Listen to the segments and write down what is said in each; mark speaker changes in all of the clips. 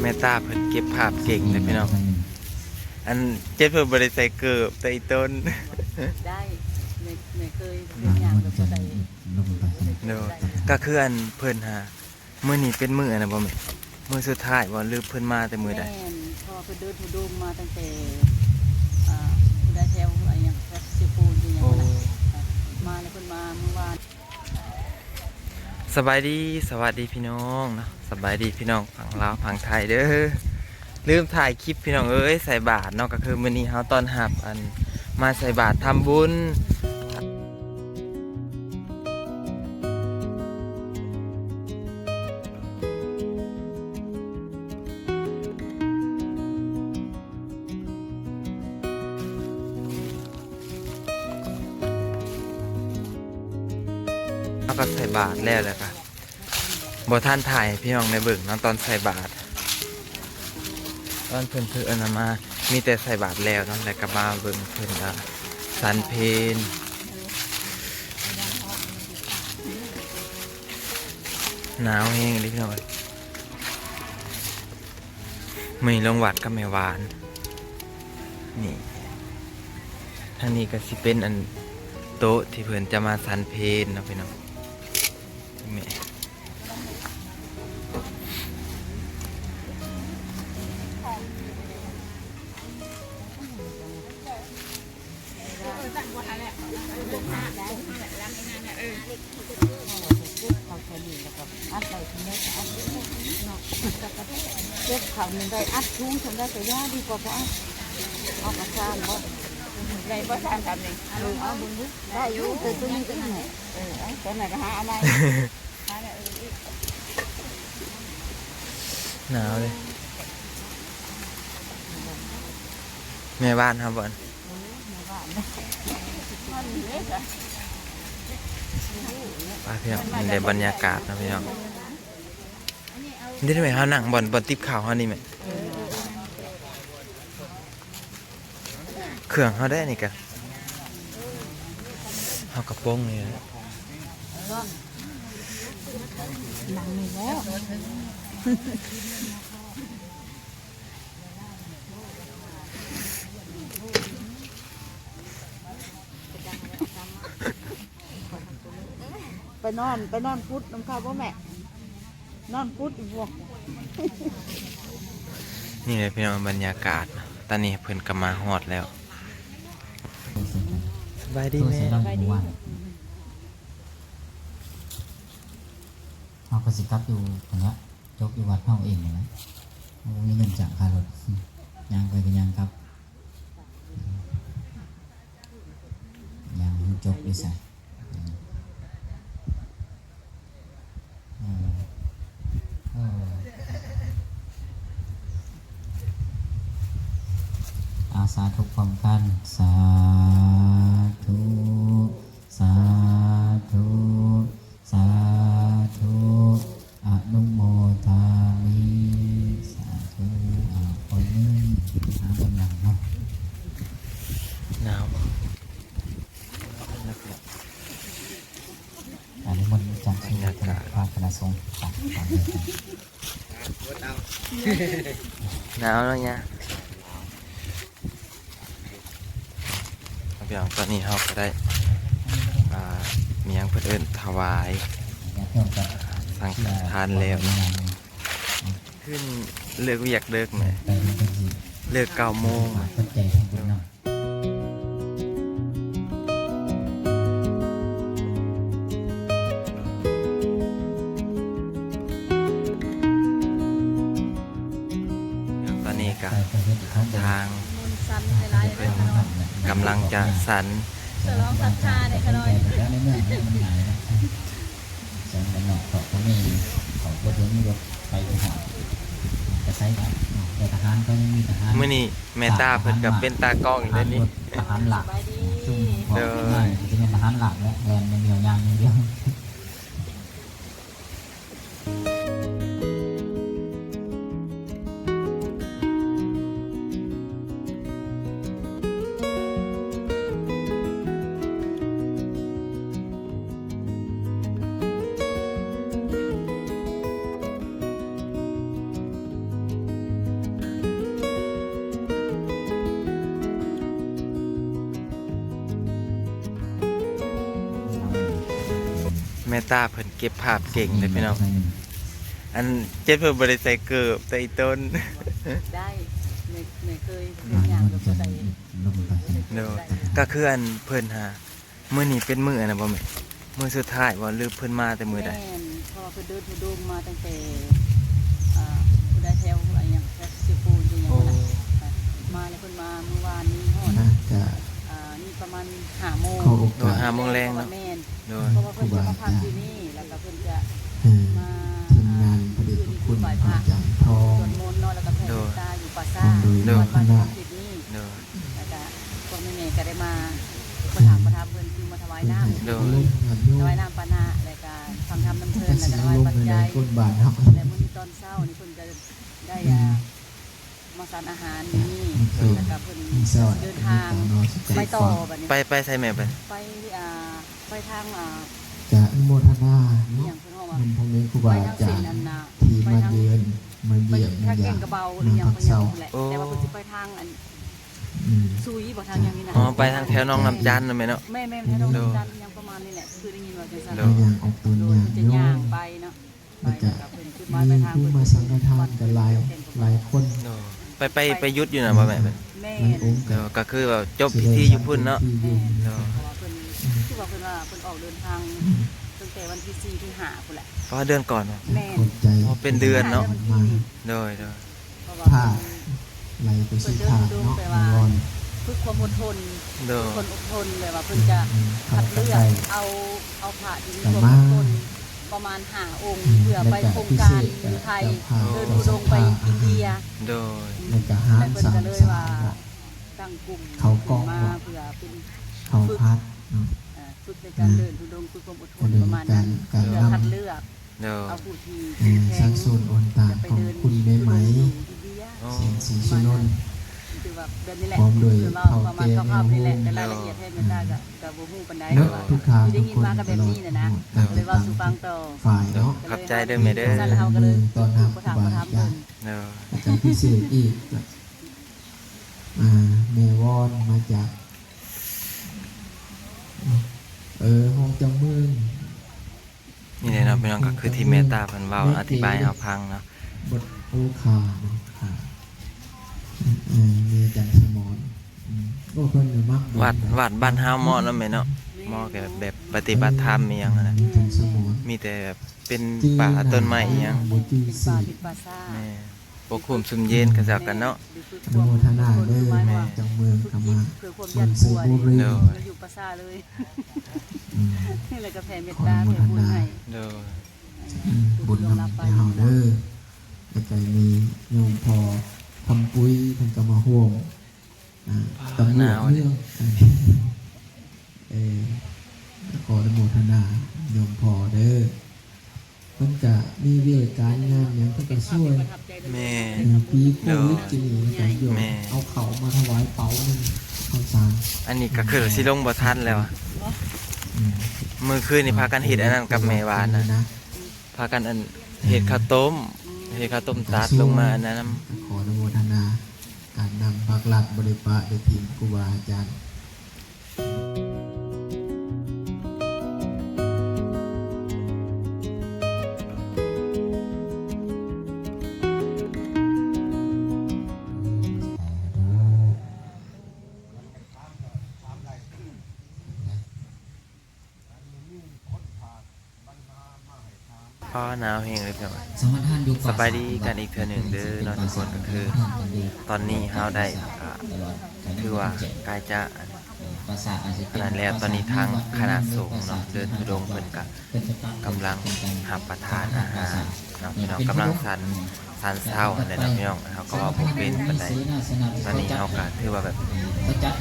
Speaker 1: แม่ตาเพิ่นเก็บภาพเก่งเลยพี่น้องอันเจ็ดเพิ่นบ่ได้ใส่เกิบแต่อีต้น
Speaker 2: ได้ไม่ไม่เคยเป็นอย่างกับคนใด
Speaker 3: ลงไป
Speaker 1: เด้อก็คืออันเพิ่นหามื้อนี้เป็นมื้ออันน่ะบ่แม่นมื้อสุดท้ายบ่หรือเพิ่นมาแต่มื้อใด
Speaker 2: แม่นพอไปเดินทุดมมาตั้งแต่อ่าผู้ได้แถวอะไรอย่างแท็กซี่ปูนอยู่อย่าง
Speaker 1: โอ้
Speaker 2: นั้นน่ะมาแล้วเพิ่นมาเมื่อวาน
Speaker 1: สบายดีสวัสดีพี่น้องเนาะสบายดีพี่น้องฝั่งลาวฝั่งไทยเด้อลืมถ่ายคลิปพี่น้องเอ้ยใส่บาทเนาะก็คือมื้อนี้เฮาตอนหับอันมาใส่บาทรทำบุญ ก็ใส่บาตรแล้วแหละค่ะบท่านถ่ายพี่น้องในเบิ่งเนาะตอนใส่บาตรตอนเพิ่นเพิ่นเอานำมา มีแต่ใส่บาตรแล้วเนาะแหล้วก็มาเบิ่งเพิ่นอะสันเพนหนาวแห้งเลยพี่น้องม่ลงวัดก็ไม่หวาน นี่ทางนี้ก็สิเป็นอันโต๊ะที่เพื่อนจะมาสันเพนนะพี่น้อง
Speaker 2: นี้แล้วก็อัดไปทีนี้ก็อัดเนาะเก็บเขาหนึ่งได้อัดทุ่งทำได้แต่ย่าดีกว่าเพราะเอากระชานบ่ได้บ่ชานทำนี่เออเอาบุญได้อยู่แต่ตัวนี้ก็นั่ ออเอาตัวไหนก็หาเอามาหาเนี่ยเอออีก
Speaker 1: หนาวเลย แม่บ้านครับบอลป้าพี่น้องนี่ในบรรยากาศนะพี่น้องนี่ทำไมเขาหนังบอลบอลติบข่าวเขานี่ไหมเครื่องเขาได้นี่กันเขากระโปรงนี่ นะ
Speaker 2: หนังนี่แล้วไปนอนไปนอนพุดน้ำข้าวพ่อแม่ นอนพุดอีกบ่
Speaker 1: นี่เลยพี่น้องบรรยากาศนะตอนนี้เพิ่นก็มาฮอดแล้ว สบายดี
Speaker 3: ตัว
Speaker 1: แม่
Speaker 3: เสียดายหมู่บ้านเขาก็สิกลับอยู่ตรงนี้จบอยู่วัดเฮาเองเลยนะเรามีเงินจากคารถยางไปกันยางครับยางจบด้วยใส่อาสาทุกพร้อมกัน สาธุ สาธุ สาธุอนุโมทามิสาธุอ่าคนนึงหากำลังเนาะ
Speaker 1: หนาว
Speaker 3: อันนี้มันจากสิ่งที่คณะพระคณะสงฆ์ตัดตามเดียวกัน
Speaker 1: หนาวแล้วเนี่ยพี่น้องตอนนี้เราก็ได้อ่ามียังเพื่อนถวาย
Speaker 3: อย่าเที่ยวกับ
Speaker 1: สังทานแล้วขึ้นเลิกเวียกเลิกไหม
Speaker 3: เป็นสิ
Speaker 1: เลิกเก้าโมง
Speaker 3: ปัจจั นาะ
Speaker 1: ตอนนี้ก็
Speaker 3: ไปไปเฮ็ดเขาบอก
Speaker 1: ทาง
Speaker 2: มูลสันหลายๆเลยค่ะน้อง
Speaker 1: กำลังจะสัน
Speaker 2: เสือร้องศรัทธาเนี่ยค่ะน้อย
Speaker 3: แล้วในเมื่อมันหายนะสองกันเนาะเขาก็ไม่เขาก็ถึงรถไปไปหาจะใช้กันแต่ทหารก็ยังมีทหาร
Speaker 1: เมื่อนี้แม่ตาเพิ่นกับเป็นตากล้องอยู่
Speaker 3: ท
Speaker 1: เด้
Speaker 3: หาร
Speaker 1: วนี่
Speaker 3: ทหารหลัก
Speaker 2: สบายดี
Speaker 3: ซึ่งบอกง่ายๆจะเป็นทหารหลักและแลนในเดียวยางอย่างเดียว
Speaker 1: แม่ตาเพิ่นเก็บภาพเก่งเลยพี่น้องอันเจ็ดเพิ่นบ่ได้ใส่เกิบแต่อีต้น
Speaker 4: ได้ไม่ไม่เคย
Speaker 5: หลัง
Speaker 4: อย่าง
Speaker 5: มัน
Speaker 4: ก็
Speaker 5: จะ
Speaker 4: ได้
Speaker 5: ลงไป
Speaker 1: เด้อก็คืออันเพิ่นหามื้อนี้เป็นมื้ออันน่ะบ่แม่นมื้อสุดท้ายบ่หรือเพิ่นมาแต่มื้อใด
Speaker 4: แม่นเพอเพิ่นเดินทุดงมาตั้งแต่อ่าผู้ได้แถวอะไรอย่างแถวสิปูนอย่าง
Speaker 1: โอ้
Speaker 4: นั้นน่ะมาแล้วเพิ่นมาเมื่อวานนี้ฮอด
Speaker 5: น่าจะ
Speaker 4: อ่านี่ประมาณ5โมง
Speaker 5: เข้าโอ
Speaker 1: โดย
Speaker 5: กาส
Speaker 1: ห้าโมงแรงเนาะ
Speaker 4: แม่น
Speaker 1: โดย
Speaker 4: เพราะว่าเพิ่นจะมาพักที่นี่แล้วก็เพิ่นจะ
Speaker 5: อ่อ
Speaker 4: มา
Speaker 5: ทีมงานพระเดชพระคุณอาจารย์ทอง
Speaker 4: สวดมนต์เนาะแล้วก็แผ่เมตตาอยู่ป่าซ่า
Speaker 5: โดย
Speaker 4: วัดบ้านของทิศนี้
Speaker 1: โดย
Speaker 4: แล้วก็พวกแม่ๆก็ได้มาประถามประทับเพิ่นคือมาถวายน้ำ
Speaker 1: โด
Speaker 5: ลงงานโย
Speaker 4: ถวายน้ำปานะรายการฟังธรรมน้ำเพลินแล้วก็ถวายปัจจัย
Speaker 5: ก้นบาทครับ
Speaker 4: และมื้อนี้ตอนเช้านี่เพิ่นจะได้อ่ามาสานอาหารอยู่นี่แล้วก็เพิ่นเดิ
Speaker 5: น
Speaker 4: ทาง ไปต่อ
Speaker 5: ฟัง
Speaker 4: บัดนี้
Speaker 1: ไปไปใส่แม่ไป
Speaker 4: ไปอ่า ไปทางอ่า
Speaker 5: จะอนุโมทนา
Speaker 4: อ
Speaker 5: เนาะ
Speaker 4: หย่างเพิ่นเฮาว่า
Speaker 5: มันพงนี้ครู
Speaker 4: ไป
Speaker 5: บา
Speaker 4: ทา
Speaker 5: อางจา
Speaker 4: สิ
Speaker 5: ร
Speaker 4: น
Speaker 5: ย์
Speaker 4: อันน่ะ
Speaker 5: ที่
Speaker 4: ไป
Speaker 5: มา
Speaker 4: ทาง
Speaker 5: เยือนมา
Speaker 4: ไป
Speaker 5: เยี่ยม
Speaker 4: ทาง
Speaker 5: มา
Speaker 4: แก่
Speaker 5: ยาง
Speaker 4: กระเบาหรือหยัง
Speaker 5: พั
Speaker 4: ไป
Speaker 5: ก
Speaker 4: หยั
Speaker 5: เศร้าง
Speaker 4: นั่นแหละ
Speaker 1: โอ้
Speaker 4: แต่ว่าเพิ่นสิไปทางอัน
Speaker 5: อืม
Speaker 4: ซุยบ่ทางหยังนี่น่ะ
Speaker 1: อ๋อไปทางแถวหน้องน้ำจันทน์นั่นแม่เนาะ
Speaker 4: แม่แม่แม่น้องจันทร์ยังประมาณนี้แหละคือได้ยินว่าจังซั่น
Speaker 1: โด
Speaker 5: มายางออกตัว
Speaker 4: โด
Speaker 5: อยย่าง
Speaker 4: จะ
Speaker 5: โย
Speaker 4: ย่าง
Speaker 5: ม
Speaker 4: ไปเนาะไป
Speaker 5: แล้วจะ
Speaker 4: กับเพิ่นคือ
Speaker 5: มี
Speaker 4: มาไปทาง
Speaker 5: ผู้มาสังฆทานกันหลายหลายคน
Speaker 1: โดยไปไปไปยุดอยู่น่ะบ่แม่เป็น
Speaker 4: แม่
Speaker 5: หลายองค์
Speaker 1: โดยก็คือแบบจบพิธีอยู่พุ่นเนาะ
Speaker 5: ที่อยู่
Speaker 1: โดย
Speaker 4: เพราะ ว่าเพิ่นคือว่าเพิ่นว่าเพิ่นออกเดินทางตั้งแต่วันที่4ที่5พุ่นแหละ
Speaker 1: เพราะว่าเดือนก่อนเนาะ
Speaker 4: แม่
Speaker 5: ขอบใจ
Speaker 1: อ๋อเป็นเดือนเนาะ
Speaker 5: มา
Speaker 1: โดยโดย
Speaker 4: เพราะว่า
Speaker 5: ผ้า
Speaker 4: เพิ่น
Speaker 5: ไหลไปสีผ้าเนาะวอน
Speaker 4: ฝึกความอดทน
Speaker 1: โดย
Speaker 4: คนอดทนเลยว่าเพิ่นจะ
Speaker 5: ขั
Speaker 4: คั
Speaker 5: ด
Speaker 4: ด
Speaker 5: กระ
Speaker 4: เลือ
Speaker 5: ได
Speaker 4: กเอาเอาพระที่มีความอดทนประมาณ5องค์เพื่อไปโครงการอยู่ไทยเดินทุดงค์ไปอินเดีย
Speaker 1: โดย
Speaker 5: แล้วก็หา
Speaker 4: และ
Speaker 5: ร
Speaker 4: เพิ่น
Speaker 5: สาม
Speaker 4: ก็เลย
Speaker 5: สา
Speaker 4: ว่ามตั้งกลุ่ม
Speaker 5: เขากอง
Speaker 4: มาเพื่อเป็น
Speaker 5: เขาพัดเนาะ
Speaker 4: เอ่อ ฝึกในการเดินทุดงค์ฝึกความอดทนประมาณนั้น
Speaker 5: การ
Speaker 4: เพื่อ
Speaker 5: การ
Speaker 4: คัดเลือก
Speaker 1: โดย
Speaker 4: เอาผู้ที่
Speaker 5: เอ่อสังสูนโอนตาง
Speaker 4: จะไป
Speaker 5: ของ
Speaker 4: เดิน
Speaker 5: คุณได้ไหม
Speaker 4: ทุดงค์อยู่อินเสี
Speaker 5: ยงสีชนนท์
Speaker 4: คือแบบแบบนี้แหละ
Speaker 5: พร้อมด้วย
Speaker 4: คือว่าประมาณคร่าวๆนี่แหละแต่รายละเอียดให้ไม่ทราบกับกับบ่ฮู้ปานใด
Speaker 5: เน
Speaker 4: แต่
Speaker 5: อะ
Speaker 4: ว่า
Speaker 5: ทุกทาง
Speaker 4: ที่ได้
Speaker 5: ทุก
Speaker 4: ยิน
Speaker 5: คน
Speaker 4: มาก็
Speaker 5: ต
Speaker 4: แบบ
Speaker 5: ลอด
Speaker 4: นี้นะนะ
Speaker 5: ตลอด
Speaker 4: เลยว่าสู่ฟังต่อ
Speaker 5: ฝ่ายเนาะ
Speaker 1: ขอบใจเด้อแม่เด้อ
Speaker 4: สั้นแล้วเขาก็เลย
Speaker 5: ตอนน้า
Speaker 4: ประถามประถาม
Speaker 5: ครูบาอาจารย์
Speaker 4: เพิ่น
Speaker 1: โดย
Speaker 5: อาจารย์พิเศษอีกอ่าเมวอนมาจาก เออห้องจำเมือง
Speaker 1: นี่เลยเนาะพี่น้องก็คือที่เมตตาเพิ่นเว้าอธิบายให้เราฟังเนาะ
Speaker 5: บทโอคาเนาะค่ะเออเมจันทร์สมอนอืมโอ้เพิ่นอยู่มาก
Speaker 1: วัดวัดบ้านเฮาเหมาะเนาะแม่เนาะเหมาะกับแบบปฏิบัติธรรมอีหยังอะนะ
Speaker 5: เมจันทร์สมอน
Speaker 1: มีแต่แบบเป็นป่าต้นไม้อีหยัง
Speaker 5: บุตรี
Speaker 4: เป็น
Speaker 5: สี
Speaker 4: ป
Speaker 1: กคลุมซุมเย็นก็จักกันเนาะ
Speaker 5: อนุโมทนาเด้อ
Speaker 1: แม่
Speaker 5: มาจากเมืองกามา
Speaker 4: เพื่อความ
Speaker 5: เมื
Speaker 4: ยั
Speaker 5: อง
Speaker 4: น
Speaker 5: ไซ
Speaker 4: กลัว
Speaker 5: บุ
Speaker 4: นี่
Speaker 5: รี
Speaker 1: เด้อ
Speaker 4: เราอยู่ป่าซาเลย
Speaker 5: อืม
Speaker 4: นี่แหละก็แผ่เมตตาแผ่บุญให้
Speaker 1: โดย
Speaker 5: อืมบุญนำไปเฮาเด้อแล้วก็มีโยมพอทำปุ้ยเพิ่นก็มาห่วงอ่าตำรวจเรื่องเออขออนุโมทนาโยมพอเด้อ เพิ่นก็มีเวรการงานหยังเพิ่นก็ช่วย
Speaker 4: ประทับใจเลย
Speaker 1: แม่
Speaker 5: เออปีโควิดจีนี่ก็โยม
Speaker 1: แม่
Speaker 5: เอาเขามาถวายเป๋าหนึงข้าวสาร
Speaker 1: อันนี้ก็คือสิลงบ่ทันแล้วอะ
Speaker 5: อืม
Speaker 1: มื้อคืนนี่พากันเฮ็ดอันนั้นกับแม่หวานน่ะ
Speaker 5: นะ
Speaker 1: พากันอันเฮ็ดข้าวต้มเฮ็ดข้าวต้มตัดลงมาอันนั้นนำ
Speaker 5: ขออนุโมทนาการนำภาครัฐบริปะโดยทีมครูบาอาจารย์
Speaker 1: พ่อหนาวเฮงเลยพี่อง
Speaker 5: สมทาน
Speaker 1: สบายดีกันอีกเทื่อหนึ่งเด้อนอนทุกคนก็คือ ตอนนี้เฮาได้คือว่าใกล้จะอัน
Speaker 5: ภาษาอาจจะ
Speaker 1: ขนาดแล้วตอนนี้ทางคณะสงฆ์เนาะเดินทุดงค์เพิ่นก็กำลังรับประทานอาหารเนาะพี่น้องกำลังสันสันเศร้าอันนั้นเนาะพี่น้องเฮาก็ว่าบ่เป็นปานใดตอนนี้เฮาก็ถือว่าแบบ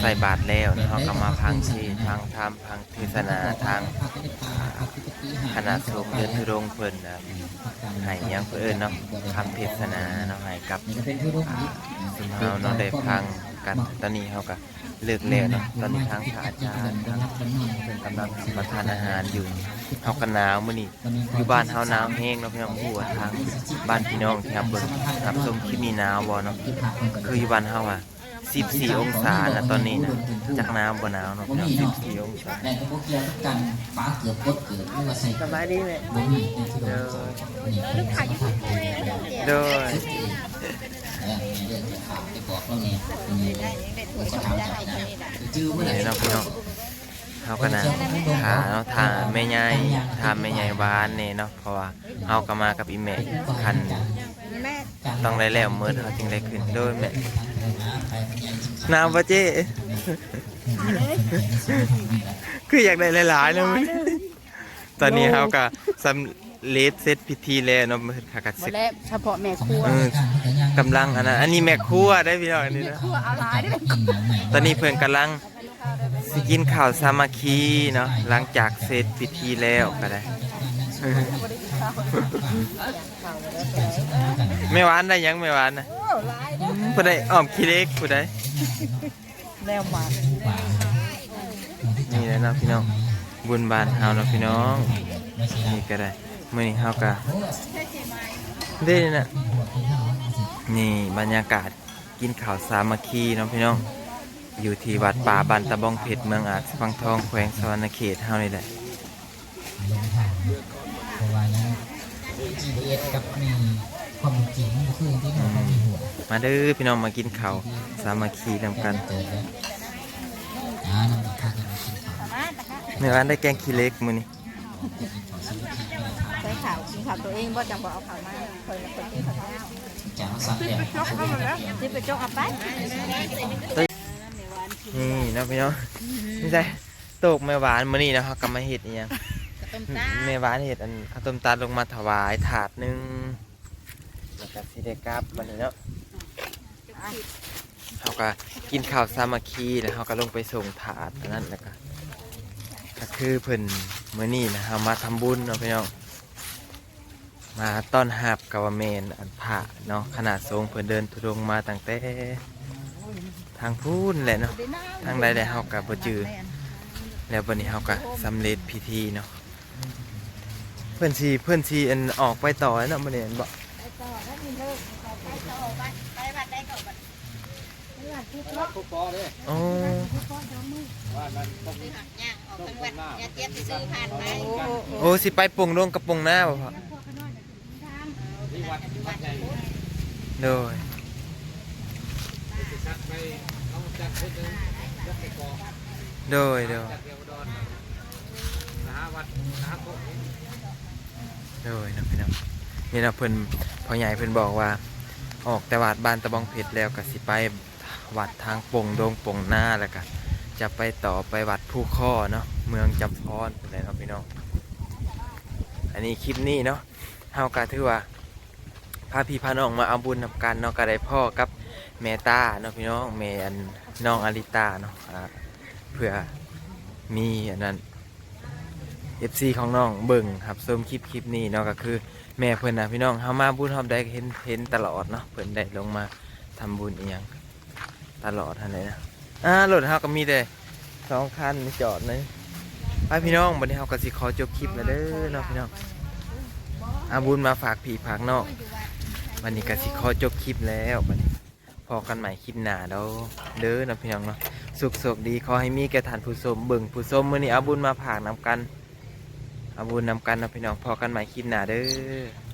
Speaker 1: ใส่บาตรแล้วเนาะเฮาก็มาพังเทศน์พังธรรมพังเทศนาทางคณะสงฆ์เดินทุดงค์เพิ่นนะให้หยังเพิ่นเอิ้นเนาะคำเทศนาเนาะให้กับอ่าซึ่งเฮาเนาะได้ฟังกันตอนนี้เฮาก็ เลิกแล้วเนาะตอนนี้ทางพระอาจารย์ทางเพิ่นกำลังรับประทานอาหารอยู่เฮาก็หนาวมื้อนี้อยู่บ้านเฮาหนาวแฮงเนาะพี่น้องฮู้ว่าทางบ้านพี่น้องที่รับเบิ่งรับชมคลิปนี้หนาวบ่เนาะคืออยู่บ้านเฮาอะ14 องศานะตอนนี้นะจากหนาวบ่หนาวเนาะพี่น้อง14องศา
Speaker 5: แต่ก็บ่เกี่ยวกับกันป้าเกือบกดเกิดหรือว่าใส่
Speaker 1: สบายดีไหม
Speaker 5: บ่มีในที่เรานี่เป็นสมรรถนะ
Speaker 1: โดย
Speaker 5: เออ ในเรื่องจะถามไปบอกว่าไงนี่ก็ถามจากจื้อเมื่อไหร่
Speaker 1: นี่เนาะพี่น้องเฮาก็นะถาเนาะถาแม่ใหญ่ถามแม่ใหญ่บ้านนี่เนาะเพราะว่าเฮาก็มากับอีแม่คันต้องได้แล้วมื้อเฮาจึงได้ขึ้นโดยแม่หนาวบ่เจ้คืออยากได้หลายๆนะมื้อตอนนี้เฮาก็สำเร็จเสร็จพิธีแล้วเนาะมื้อค่ะก็
Speaker 4: หม
Speaker 1: สิ
Speaker 4: ดแล้วเฉพาะแม่ครัว
Speaker 1: เออ กำลังอันนั้นอันนี้แม่ครัวได้พี่น้องอันนี้นะ
Speaker 4: ครัวเอาหลายเด้อ
Speaker 1: ตอนนี้เพิ่นกำลังสิกินข้าวสามัคคีเนาะหลังจากเสร็จพิธีแล้วก็ได้ ไม่หวานได้ยังไม่หวานนะผู้ใดอ้อมขี้เล็กผู้ใด
Speaker 4: แล้วมา
Speaker 1: นี่แหละเนาะพี่น้องบุญบานเฮาเนาะพี่น้องนี่ก็ได้มื้อนี้เฮาก็ได้น่ะ นี่บรรยากาศกินข้าวสามัคคีเนาะพี่น้อง อยู่ที่วัดป่าบันตะบองเพชรเมืองอาจฟังทองแขวงสวรรณเขตเฮานี่แหละ
Speaker 5: เพราะว่ายัง GPS กับมีความจริงมันก็คือที่เรามีหัว
Speaker 1: มาเด้อพี่น้องมากินข้าวสามัคคีนำกัน
Speaker 5: เจอแล้วอ่าน้ำตาลกันกินข้าว
Speaker 1: เนื้อร้านได้แกงขี้เล็กมื้อนี้
Speaker 4: ใส่ข่าวกินข่าวตัวเองบ่จังบ่เอาข่าวมาเคยคนกินข่าวแล้ว
Speaker 5: จากสังเกต
Speaker 4: ที่ไปจกเอาไป
Speaker 1: นี่เนาะพี่น้องนี่ใช่ตกแม่หวานมื้อนี้เนาะเฮาก็มาเฮ็ดอีหยัง
Speaker 4: ต้มตา
Speaker 1: แม่หวานเฮ็ดอันข้าวต้มตัดลงมาถวายถาดหนึงแล้วก็สิได้กลับบัดนี้เนาะเฮาก็กินข้าวสามัคคีแล้วเฮาก็ลงไปส่งถาดอันนั้นแล้วก็ก็คือเพิ่นมื้อนี้นะเฮามาทำบุญเนาะพี่น้อง มาต้อนรับกาวาเมนอันพระเนาะขนาดทรงเพิ่นเดินทุดงค์มาตั้งแต่ทางพูนแหละเนาะทางใดได้เฮากับบ่จือ แล้ววันนี้เฮาก็สำเร็จพิธีเนาะเพิ่นสิเพิ่นสิอันออกไปต่อเนาะบ่ได้อันบ่
Speaker 4: ไปต่อแล้วมีเลิกไปต่อไปไปบัดได้ก่อนบัด
Speaker 1: อ๋อโอ้สิไปปรุงลงกับปรุงหน้าบ่พ่อ โดยโดยโดยโดยนะพี่น้องนี่นะเพิ่นพ่อใหญ่เพิ่นบอกว่า ออกแต่วัดบ้านตะบองเพชรแล้วก็สิไปวัดทางปงดงปงหน้าแล้วก็จะไปต่อไปวัดผู้ข้อเนาะเมืองจำพรเป็นไรเนาะพี่น้องอันนี้คลิปนี้เนาะเฮาก็ถือว่า พาพี่พาน้องมาเอาบุญนำกันเนาะก็ได้พ่อกับแม่ตาเนาะพี่น้องแม่อันน้องอลิตาเนาะเพื่อมีอันนั้น FC ของน้องเบิ่งครับชมคลิปคลิปนี้เนาะก็คือ แม่เพิ่อนนะพี่น้องเฮามาบุญเฮาได้เห็นเห็นตลอดเนาะเพิ่อนได้ลงมาทำบุญอีหยังตลอดท่านเลยนะอ่ารถเฮาก็มีแต่สองคันนี่จอดเลยไปพี่น้องวันนี้เราก็สิขอจบคลิปแล้วเด้อเนาะพี่น้องอาบุญมาฝากผีฝากนอก วันนี้กสิขอจบคลิปแล้ววันนี้พอกันใหม่คลิปหน้าเด้อเด้อนาะพี่น้องเนาะสุขสกดีขอให้มีแก่ทานผู้ชมเบิ่งผู้ชมมื้อนี้เอาบุญมาผากนำกันเอาบุญนำกันนะพี่น้องพอกันใหม่คลิปหน้าเด้อ